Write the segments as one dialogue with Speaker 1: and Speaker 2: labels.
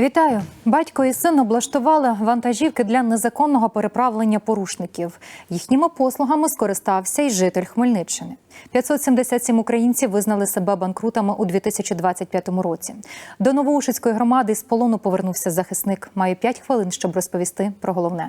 Speaker 1: Вітаю! Батько і син облаштували вантажівки для незаконного переправлення порушників. Їхніми послугами скористався й житель Хмельниччини. 577 українців визнали себе банкрутами у 2025 році. До Новоушицької громади з полону повернувся захисник. Має 5 хвилин, щоб розповісти про головне.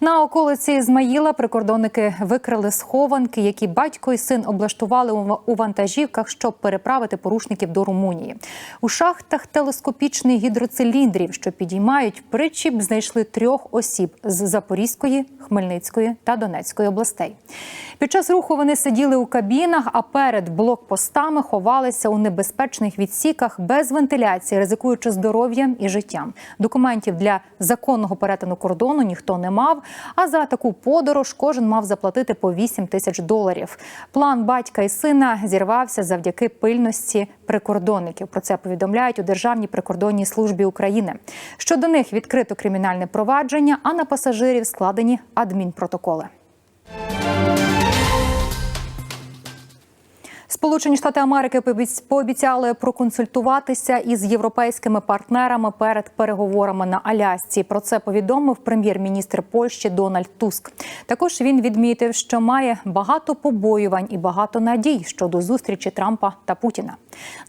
Speaker 1: На околиці Ізмаїла прикордонники викрили схованки, які батько і син облаштували у- вантажівках, щоб переправити порушників до Румунії. У шахтах телескопічних гідроциліндрів, що підіймають причіп, знайшли трьох осіб з Запорізької, Хмельницької та Донецької областей. Під час руху вони сиділи у кабінах, а перед блокпостами ховалися у небезпечних відсіках без вентиляції, ризикуючи здоров'ям і життям. Документів для законного перетину кордону ніхто не мав. А за таку подорож кожен мав заплатити по 8 тисяч доларів. План батька і сина зірвався завдяки пильності прикордонників. Про це повідомляють у Державній прикордонній службі України. Щодо них відкрито кримінальне провадження, а на пасажирів складені адмінпротоколи. Сполучені Штати Америки пообіц- пообіцяли проконсультуватися із європейськими партнерами перед переговорами на Алясці. Про це повідомив прем'єр-міністр Польщі Дональд Туск. Також він відмітив, що має багато побоювань і багато надій щодо зустрічі Трампа та Путіна.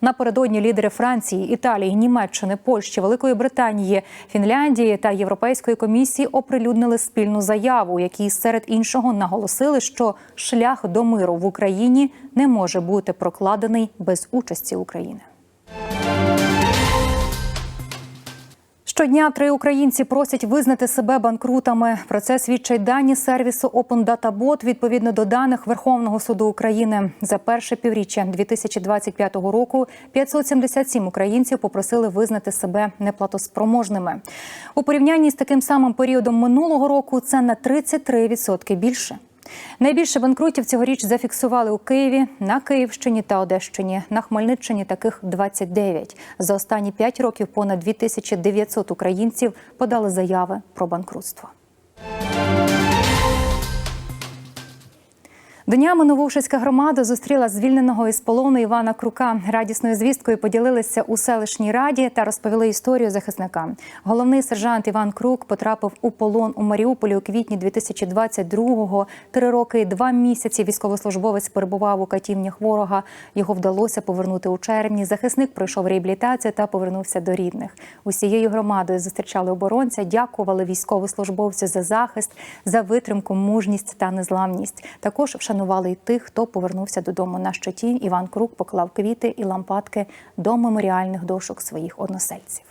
Speaker 1: Напередодні лідери Франції, Італії, Німеччини, Польщі, Великої Британії, Фінляндії та Європейської комісії оприлюднили спільну заяву, у якій серед іншого наголосили, що шлях до миру в Україні не може бути прокладений без участі України. Щодня три українці просять визнати себе банкрутами. Про це свідчать дані сервісу Open Data Bot відповідно до даних Верховного суду України. За перше півріччя 2025 року 577 українців попросили визнати себе неплатоспроможними. У порівнянні з таким самим періодом минулого року це на 33% більше. Найбільше банкрутів цьогоріч зафіксували у Києві, на Київщині та Одещині. На Хмельниччині таких 29. За останні 5 років понад 2900 українців подали заяви про банкрутство. Днями Нововшицька громада зустріла звільненого із полону Івана Крука. Радісною звісткою поділилися у селищній раді та розповіли історію захисника. Головний сержант Іван Крук потрапив у полон у Маріуполі у квітні 2022-го. Три роки і два місяці військовослужбовець перебував у катівнях ворога. Його вдалося повернути у червні. Захисник пройшов реабілітацію та повернувся до рідних. Усією громадою зустрічали оборонця, дякували військовослужбовцю за захист, за витримку, мужність та незламність. Також вшанували і тих, хто повернувся додому на щиті. Іван Крук поклав квіти і лампадки до меморіальних дошок своїх односельців.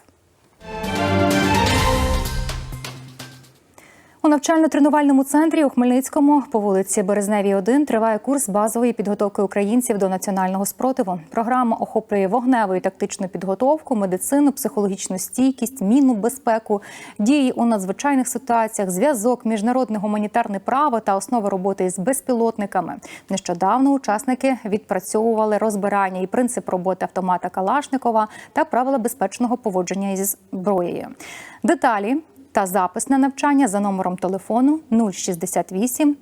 Speaker 1: У навчально-тренувальному центрі у Хмельницькому по вулиці Березневій 1 триває курс базової підготовки українців до національного спротиву. Програма охоплює вогневу і тактичну підготовку, медицину, психологічну стійкість, мінну безпеку, дії у надзвичайних ситуаціях, зв'язок, міжнародне гуманітарне право та основи роботи з безпілотниками. Нещодавно учасники відпрацьовували розбирання і принцип роботи автомата Калашникова та правила безпечного поводження із зброєю. Деталі та запис на навчання за номером телефону 068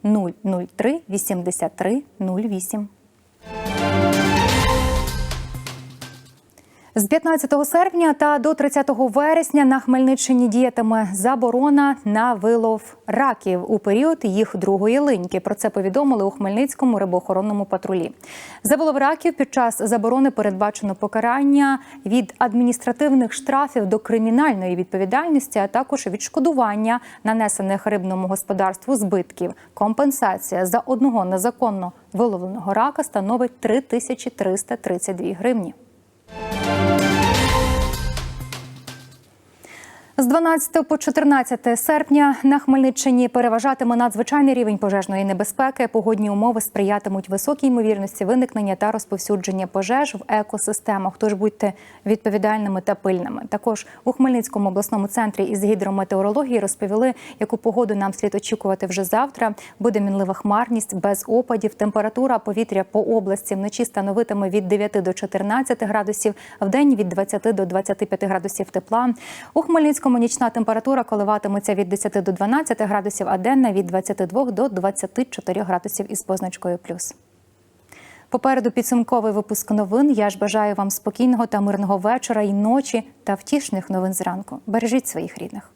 Speaker 1: 003 83 08. З 15 серпня та до 30 вересня на Хмельниччині діятиме заборона на вилов раків у період їх другої линьки. Про це повідомили у Хмельницькому рибоохоронному патрулі. За вилов раків під час заборони передбачено покарання від адміністративних штрафів до кримінальної відповідальності, а також відшкодування нанесених рибному господарству збитків. Компенсація за одного незаконно виловленого рака становить 3332 гривні. З 12 по 14 серпня на Хмельниччині переважатиме надзвичайний рівень пожежної небезпеки. Погодні умови сприятимуть високій ймовірності виникнення та розповсюдження пожеж в екосистемах. Тож будьте відповідальними та пильними. Також у Хмельницькому обласному центрі із гідрометеорології розповіли, яку погоду нам слід очікувати вже завтра. Буде мінлива хмарність без опадів. Температура повітря по області вночі становитиме від 9 до 14 градусів, в день від 20 до 25 градусів тепла. У Хмельницькому нічна температура коливатиметься від 10 до 12 градусів, а денна від 22 до 24 градусів із позначкою плюс. Попереду підсумковий випуск новин. Я ж бажаю вам спокійного та мирного вечора і ночі та втішних новин зранку. Бережіть своїх рідних.